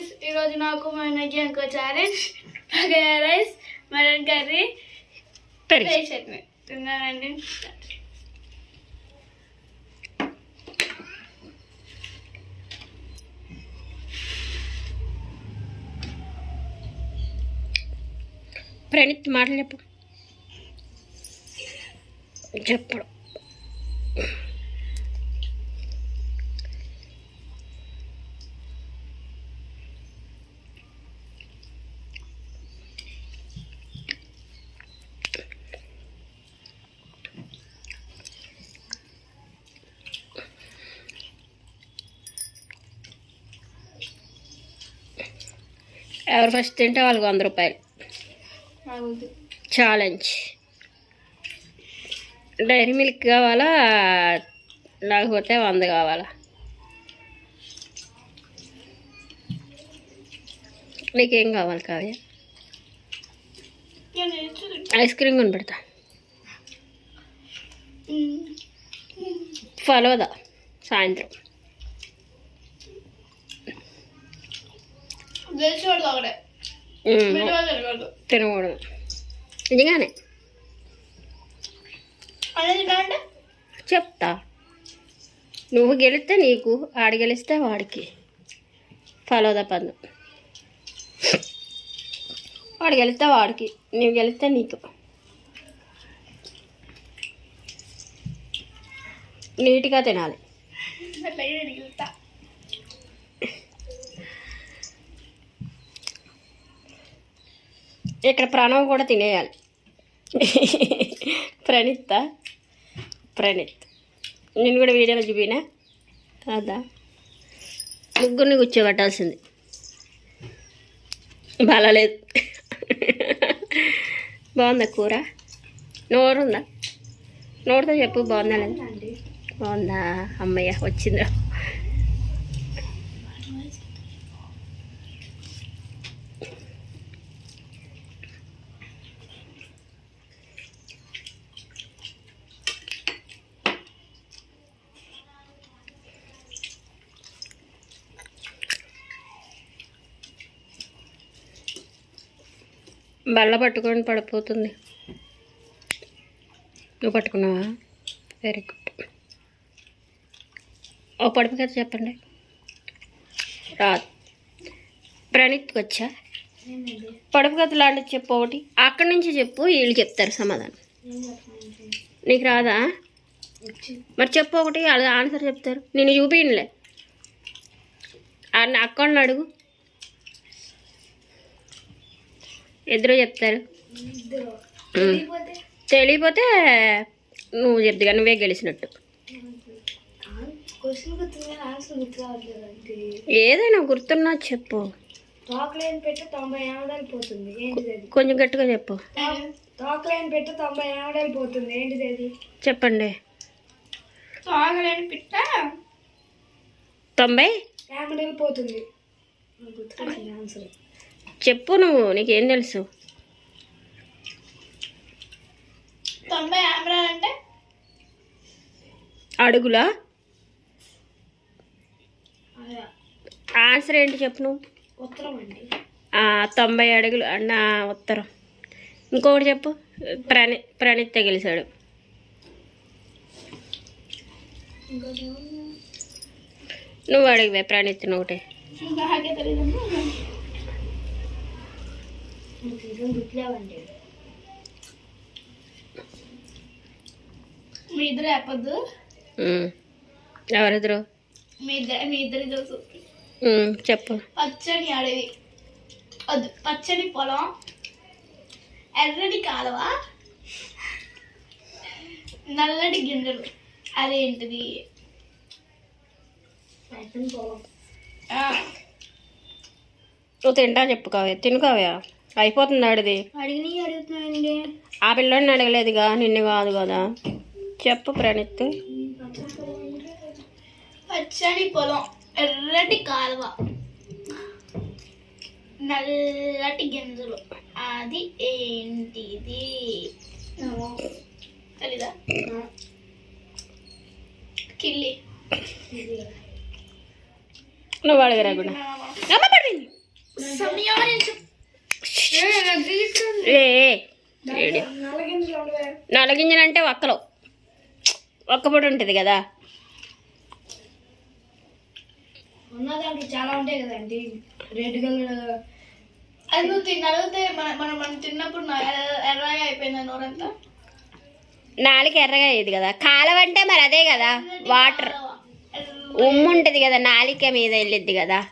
Friends ఈరోజు నాకు మా ఇంకో challenge bagara rice mutton curry పెరిగి చట్నీ. తిన్నానండి. ప్రణీత్ మాటలు చెప్పు. చెప్పడు. ఎవరు ఫస్ట్ తింటే వాళ్ళకి వంద రూపాయలు. ఛాలెంజ్ డైరీ మిల్క్ కావాలా? లేకపోతే వంద కావాలా? నీకేం కావాలి కావ్య. ఐస్ క్రీమ్ కొని పెడతా. మ్మ్. ఫలోదా సాయంత్రం. తినకూడదు నిజంగానే చెప్తా. నువ్వు గెలిస్తే నీకు ఆడు గెలిస్తే వాడికి. ఫలోదా పందు. వాడు గెలిస్తే వాడికి నువ్వు గెలిస్తే నీకు. నీట్గా తినాలి అట్లా నేను గెలుస్తా ఇక్కడ ప్రణవ్ కూడా తినేయాలి. ప్రణీత్. ప్రణీత్. నేను కూడా వీడియోలో చూపినా. కాదా ముగ్గురిని కూర్చోబెట్టాల్సింది. బాగాలేదు బాగుందా కూర? నోరుందా? నోరుతో చెప్పు బాగుందా లేదా? బాగుందా అమ్మయ్య వచ్చిందా బల్ల పట్టుకొని పడిపోతుంది. నువ్వు పట్టుకున్నావా? వెరీ గుడ్ ఓ పడుపు కథ చెప్పండి. రా ప్రణీత్కి వచ్చా? పడుపు కథ లాంటిది చెప్పు ఒకటి. అక్కడి నుంచి చెప్పు వీళ్ళు చెప్తారు సమాధానం. నీకు రాదా? మరి చెప్పు ఒకటి అది ఆన్సర్ చెప్తారు. నేను చూపించలే అక్కడ అడుగు. ఇద్దరు చెప్తారు. తెలియపోతే నువ్వు చెప్తుగా నువ్వే గెలిచినట్టు. ఏదైనా గుర్తున్నా చెప్పు. కొంచెం గట్టిగా చెప్పు. చెప్పండి. తొంభై? పోతుంది. చెప్పు నువ్వు నీకేం తెలుసు? తొంభై ఏమడాలు అంటే? అడుగులా? ఆన్సర్ ఏంటి చెప్పు నువ్వు? ఉత్తరం అండి. ఆ, తొంభై అడుగులు అన్న ఉత్తరం. ఇంకొకటి చెప్పు. ప్రణి ప్రణీత్ ఏమన్నా? నువ్వు అడిగివే ప్రణీత్ ఒకటే. గుర్తులేవండి మీ ఇద్దరు చెప్పద్దు. ఎవరిద్దరు? మీ ఇద్దరు మీ ఇద్దరు తెలుసు. చెప్పు. పచ్చని అడవి. వద్దు పచ్చని పొలం. ఎర్రటి కాలువ. నల్లటి గింజలు. అదేంటిది? నువ్వు తింటా చెప్పు కావ్య. తిను కావ్య. అయిపోతుంది ఆడిది. అడుగుతున్నాయండి. ఆ పిల్లోడిని అడగలేదుగా నిన్ను కాదు కదా. చెప్పు ప్రణీత్. పచ్చని పొలం ఎర్రటి కాలువ నల్లటి గింజలు. అది ఏంటిది? తెలీదా? కిల్లి. నువ్వు అడగరా కూడా వీడియో నలగింజలు అంటే ఒక్కలో. ఒక్కపొడి ఉంటుంది కదా. ఉన్నదానికి చాలా ఉంటాయి కదండి. రెడ్ కలర్ అది నువ్వు తిని అడిగితే మన మనం మనం తిన్నప్పుడు నా ఎర్ర- ఎర్రగా అయిపోయింది నోరంతా? నాలుగు ఎర్రగా అయ్యేది కదా. కాలం అంటే మరి అదే కదా. వాటర్. ఉమ్ము ఉంటుంది కదా నాలిక మీద వెళ్ళిద్ది కదా.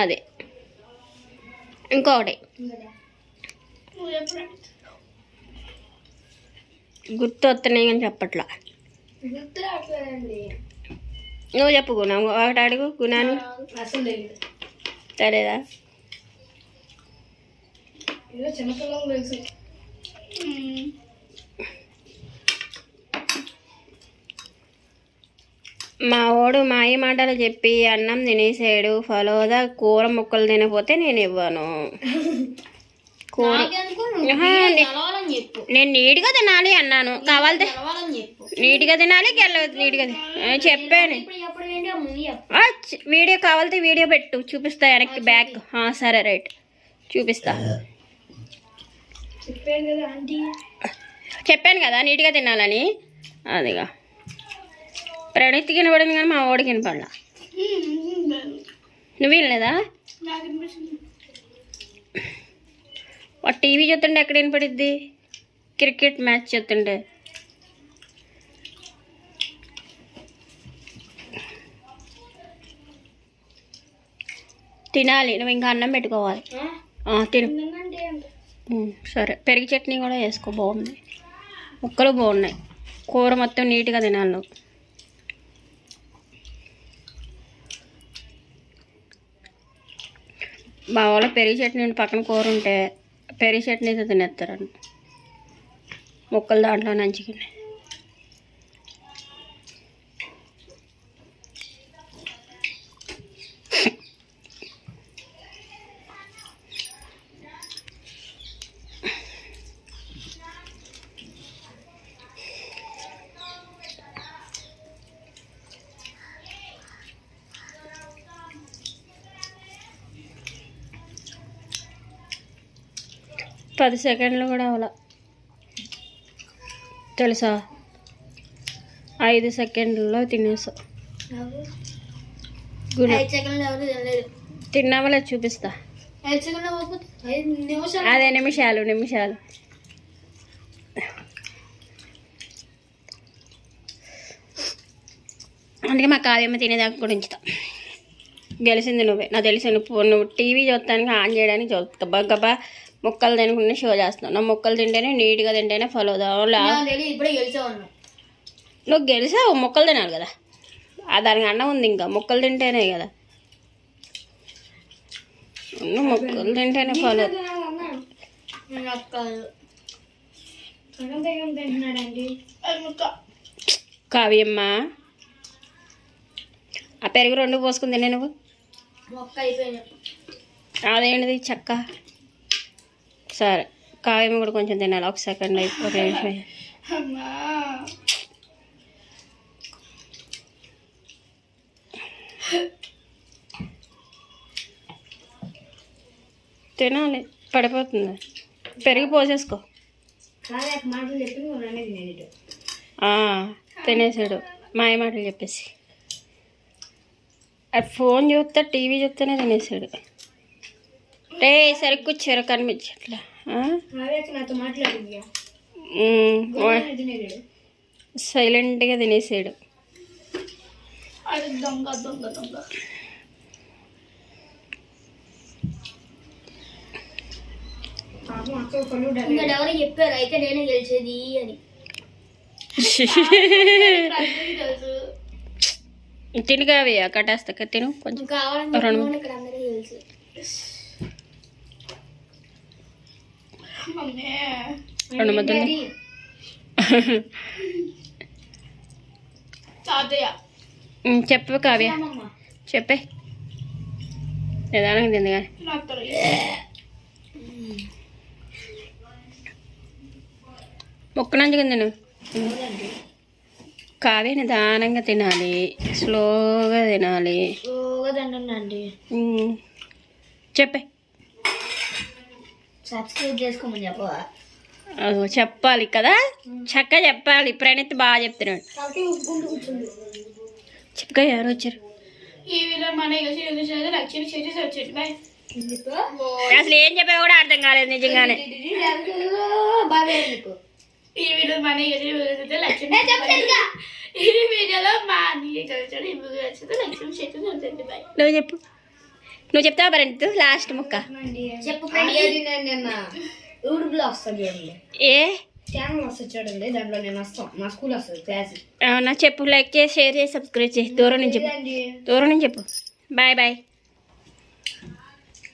అదే. ఇంకొకటి. గుర్తు వస్తున్నాయి అని చెప్పట్లా. నువ్వు చెప్పు గుణం. ఒకటి అడుగు. గుణాన్ని సరేదా మా వాడు మాయ మాటలు చెప్పి అన్నం తినేసాడు. ఫలోదా కూర ముక్కలు తినపోతే నేను ఇవ్వను. కూర నేను నీట్గా తినాలి అన్నాను. చెప్పు. నీట్గా తినాలి గెల నీట్గా చెప్పాను. వీడియో కావాలంటే వీడియో పెట్టు. చూపిస్తా వెనక్కి బ్యాక్. ఆ, సరే రైట్. చూపిస్తా. చెప్పాను కదా ఆంటీ. చెప్పాను కదా నీట్గా తినాలని. అదిగా. ప్రణీత్ కనపడింది కానీ మా వాడికి కనపడలా నువ్వు వినలేదా? వాడు టీవీ చూస్తుంటే ఎక్కడ వినపడిద్ది? క్రికెట్ మ్యాచ్ చూస్తుంటే. తినాలి నువ్వు ఇంకా అన్నం పెట్టుకోవాలి. తిను. సరే. పెరిగి చట్నీ కూడా వేసుకో బాగుంది. ముక్కలు బాగున్నాయి. కూర మొత్తం నీట్గా తినాలి నువ్వు. మా వాళ్ళు పెరిగి చట్నీ పక్కన కూర ఉంటే పెరి చట్నీతో తినేస్తారని ముక్కలు దాంట్లో నంచుకుని పది సెకండ్లు కూడా అవ్వాల. తెలుసా? ఐదు సెకండ్లలో తినేసా. గుణ ఐదు సెకండ్లు ఎవరు తినలేదు. తిన్నావలే చూపిస్తా. అదే నిమిషాలు నిమిషాలు. అందుకే మా కావ్యమ్మ తినేదాకా కూడా ఉంచుతా. గెలిచింది నువ్వే. నాకు తెలిసి నువ్వు నువ్వు టీవీ చూస్తానికి ఆన్ చేయడానికి చూస్తా. గబ్బా. ముక్కలు తినకుండా షో చేస్తున్నావు. నా ముక్కలు తింటేనే నీట్గా తింటేనే ఫాలో ఇప్పుడే గెలిచావు నువ్వు గెలిసావు ముక్కలు తినాలి కదా. ఆ దానికి అన్నం ఉంది ఇంకా. ముక్కలు తింటేనే కదా. నువ్వు ముక్కలు తింటేనే ఫాలో కావ్యమ్మ ఆ పెరుగు రెండు పోసుకుని తినే నువ్వు? అదేంటిది చెక్క? సరే కావ్యమ్మ కూడా కొంచెం తినాలి. ఒక సెకండ్ అయిపో ఒక నిమిషం అయ్యి. అమ్మా. తినాలి. పడిపోతుంది. పెరుగు పోసేసుకో. తినేసాడు. మాయ మాటలు చెప్పేసి. ఫోన్ చూస్తే టీవీ చూస్తేనే తినేసాడు. రే సరిగ్గా కూర్చోరు కనిపించట్లే. సైలెంట్గా తినేసాడు. అది దొంగ దొంగ దొంగ. ఇంకా ఎవరు చెప్పారు అయితే నేనే గెలిచేది అని. తెలుసు తిను కావ్య కట్టేస్తా తిను కొంచెం. రెండు. తాతయ్య ఉమ్, చెప్పు కావ్య. చెప్పే. నిదానంగా తింది కానీ నాకు తెలియదు ముక్క నంచుకుని తిను. కావ్య నిదానంగా తినాలి. స్లోగా తినాలి. తింటుందండి ఉమ్. చెప్పే. సబ్స్క్రైబ్ చేసుకోమని చెప్పవా చెప్పాలి కదా చక్కగా చెప్పాలి ప్రణీత్ బాగా చెప్తున్నాడు చెప్పగా ఎవరు వచ్చారు అసలు ఏం చెప్పా కూడా అర్థం కాలేదు నిజంగానే ఈ వీడియో మన లక్ష్యం ఈ వీడియోలో మా అన్నయ్య కలిసాడు ఈ వీడియో వచ్చింది లక్ష్యం చేసి ఉంటుంది బాయ్ నువ్వు చెప్పు నువ్వు చెప్తావా ప్రణీత్ లాస్ట్ ముక్క. ఏ? అవునా? చెప్పు లైక్ చేసి షేర్ చేసి సబ్స్క్రైబ్ చేసి దూరం నుంచి చెప్పు. దూరం నుంచి చెప్పు. Bye bye.